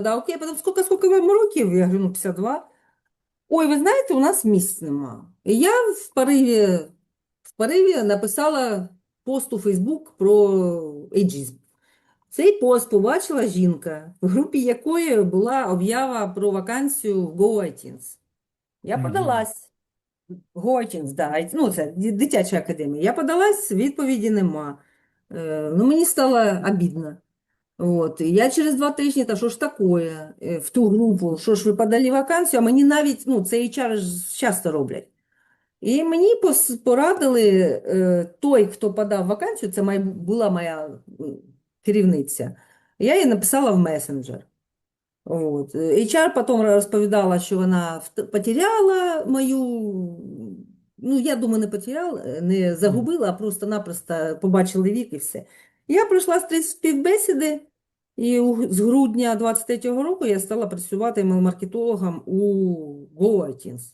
да, окей, потім скільки, скільки вам років? Я говорю, ну, 52. Ой, ви знаєте, у нас місць нема. І я в пориві, в пориві написала пост у Фейсбук про ейджизм. Цей пост побачила жінка, в групі якої була об'ява про вакансію в GoITins. Я подалась. GoITins, да, ну це дитяча академія. Я подалась, відповіді нема. Е, ну, мені стало обідно. От. І я через два тижні, та що ж таке, е, в ту групу, що ж ви подали вакансію, а мені навіть, ну, це HR часто роблять. І мені порадили е, той, хто подав вакансію, це була моя керівниця. Я їй написала в месенджер. От. HR потім розповідала, що вона потеряла мою, ну, я думаю, не потеряла, не загубила, а просто-напросто побачили вік і все. Я пройшла з співбесіди, і з грудня 23-го року я стала працювати маркетологом у GoITins.